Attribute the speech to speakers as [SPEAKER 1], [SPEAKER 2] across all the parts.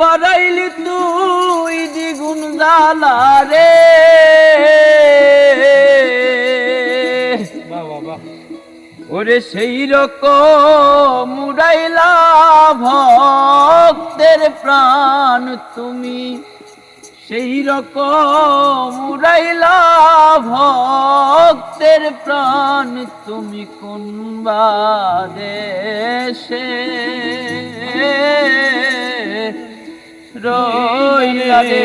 [SPEAKER 1] বাড়াইলি তুই দ্বিগুণ জ্বালা রে। ওরে সেই রকম উড়াইলা ভক্তের প্রাণ তুমি। সেই রকম উড়াইলা ভক্তের প্রাণ তুমি কোন দেশে রইলা রে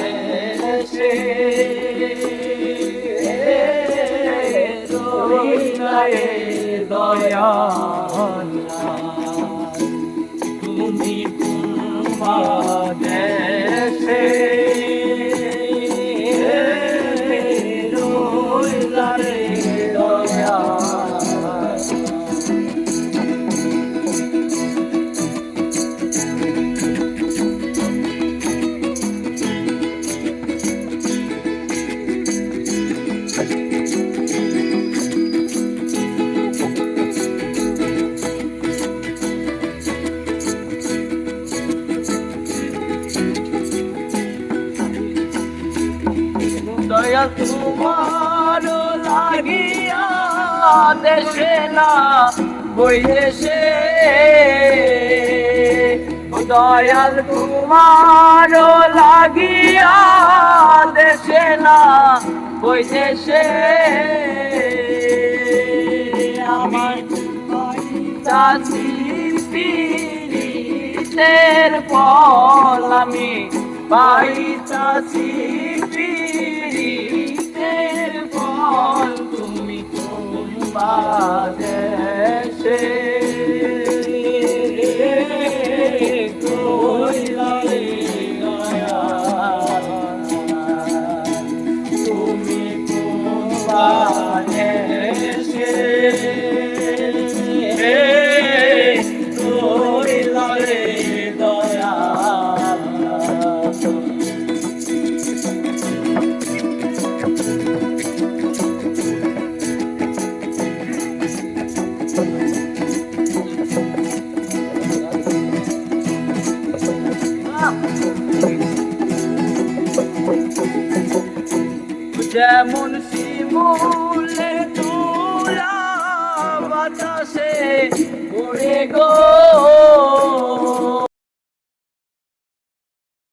[SPEAKER 1] রইলায়ে দয়া তোমার লাগিয়া দেশে না বইদেশে দয়াল তোমার লাগিয়া দেশে না বইদেশে আমার পীড়িতের ফল আমি পাই চাষি বাদেশে যেমন শিমুলে তুলা বাতাসে উড়ে গো।